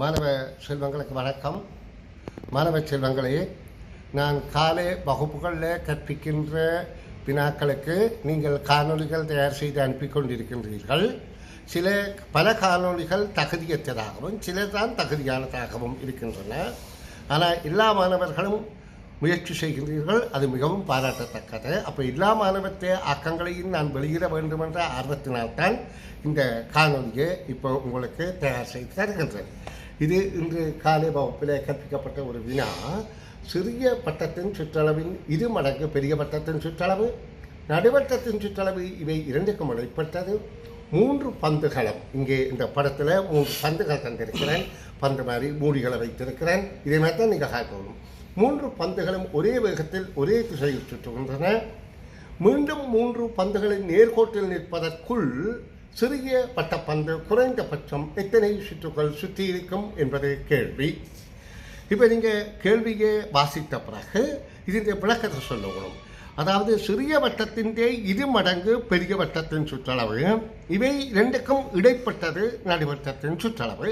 மாணவ செல்வங்களுக்கு வணக்கம். மாணவ செல்வங்களே நான் காலை வகுப்புகளில் கற்பிக்கின்ற வினாக்களுக்கு நீங்கள் காணொளிகள் தயார் செய்து அனுப்பி கொண்டிருக்கின்றீர்கள். சில பல காணொளிகள் தகுதியற்றதாகவும் சில தான் தகுதியானதாகவும் இருக்கின்றன. ஆனால் எல்லா மாணவர்களும் முயற்சி செய்கின்றீர்கள் அது மிகவும் பாராட்டத்தக்கது. அப்போ எல்லா மாணவத்தை ஆக்கங்களையும் நான் வெளியிட வேண்டும் என்ற ஆர்வத்தினால்தான் இந்த காணொலியை இப்போ உங்களுக்கு தயார் செய்து தருகின்றேன். இது இன்று காலை வகுப்பில் கற்பிக்கப்பட்ட ஒரு வினா. சிறிய பட்டத்தின் சுற்றளவின் இரு மடங்கு பெரிய பட்டத்தின் சுற்றளவு நடுவட்டத்தின் சுற்றளவு இவை இரண்டுக்கும் இடைப்பட்டது மூன்று பந்துகளம் இங்கே இந்த படத்தில் மூன்று பந்துகள் தந்திருக்கிறேன். பந்து மாதிரி மூடிகளை வைத்திருக்கிறேன். இதே மாதிரி தான் நீங்கள் காட்டணும். மூன்று பந்துகளும் ஒரே வேகத்தில் ஒரே திசையில் சுற்றுகின்றன. மீண்டும் மூன்று பந்துகளின் நேர்கோட்டில் நிற்பதற்குள் சிறிய பட்டப்பந்து குறைந்தபட்சம் எத்தனை சுற்றுகள் சுற்றி இருக்கும் என்பது கேள்வி. இப்போ நீங்கள் கேள்வியை வாசித்த பிறகு இதனுடைய விளக்கத்தை சொல்லணும் அதாவது சிறிய வட்டத்தின் இரு மடங்கு பெரிய வட்டத்தின் சுற்றளவு. இவை இரண்டுக்கும் இடைப்பட்டது நடுவட்டத்தின் சுற்றளவு.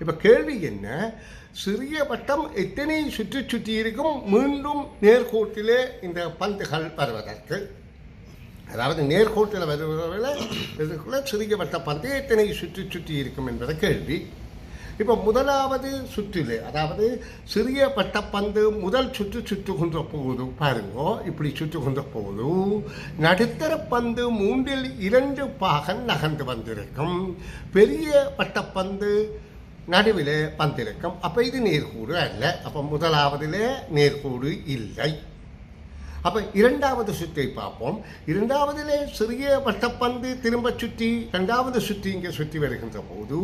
இப்போ கேள்வி என்ன? சிறிய வட்டம் எத்தனை சுற்றி சுற்றி இருக்கும் மீண்டும் நேர்கோட்டிலே இந்த பந்துகள் வருவதற்கு. அதாவது நேர்கோட்டில் வருவதில் சிறியப்பட்ட சிறிய எத்தனை சுற்றி சுற்றி இருக்கும் என்பதை கேள்வி. இப்போ முதலாவது சுற்றிலே அதாவது சிறிய பட்டப்பந்து முதல் சுற்று சுற்றுகின்ற போது பாருங்கோ இப்படி சுற்றுகின்ற போது நடுத்தர பந்து மூன்றில் இரண்டு பாகன் நகர்ந்து வந்திருக்கும். பெரிய பட்டப்பந்து நடுவில் வந்திருக்கும். அப்போ இது நேர்கூடு அல்ல. அப்போ முதலாவதில் நேர்கூடு இல்லை. அப்போ இரண்டாவது சுற்றை பார்ப்போம். இரண்டாவதிலே சிறிய வட்டப்பந்து திரும்ப சுற்றி இரண்டாவது சுற்றி இங்கே சுற்றி வருகின்ற போது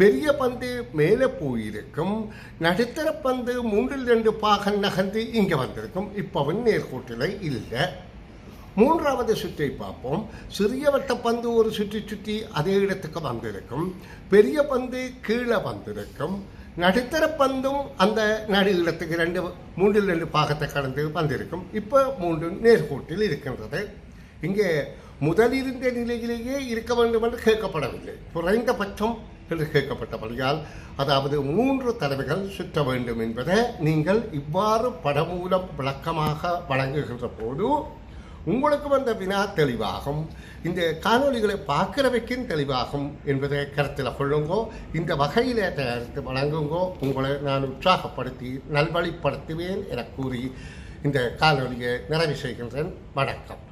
பெரிய பந்து மேலே போயிருக்கும். நடுத்தர பந்து மூன்றில் ரெண்டு பாகம் நகர்ந்து இங்கே வந்திருக்கும். இப்போவும் நேர்கோட்டில் இல்லை. மூன்றாவது சுற்றை பார்ப்போம். சிறிய வட்ட பந்து ஒரு சுற்றி சுற்றி அதே இடத்துக்கு வந்திருக்கும். பெரிய பந்து கீழே வந்திருக்கும். நடுத்தர பந்தும் அந்த நடு இடத்துக்கு ரெண்டு மூன்றில் ரெண்டு பாகத்தை கடந்து வந்திருக்கும். இப்போ மூன்று நேர்கோட்டில் இருக்கின்றது. இங்கே முதலிருந்த நிலையிலேயே இருக்க வேண்டும் என்று கேட்கப்படவில்லை. குறைந்தபட்சம் என்று கேட்கப்பட்டபடியால் அதாவது மூன்று தடவைகள் சுற்ற வேண்டும் என்பதை நீங்கள் இவ்வாறு படமூலம் விளக்கமாக வழங்குகின்ற போது உங்களுக்கு வந்த வினா தெளிவாகும். இந்த காணொலிகளை பார்க்கிறவைக்கும் தெளிவாகும் என்பதை கருத்தில் கொள்ளுங்கோ. இந்த வகையில் தயாரித்து வழங்குங்கோ. உங்களை நான் உற்சாகப்படுத்தி நல்வழிப்படுத்துவேன் என கூறி இந்த காணொலியை நிறைவு செய்கின்றேன். வணக்கம்.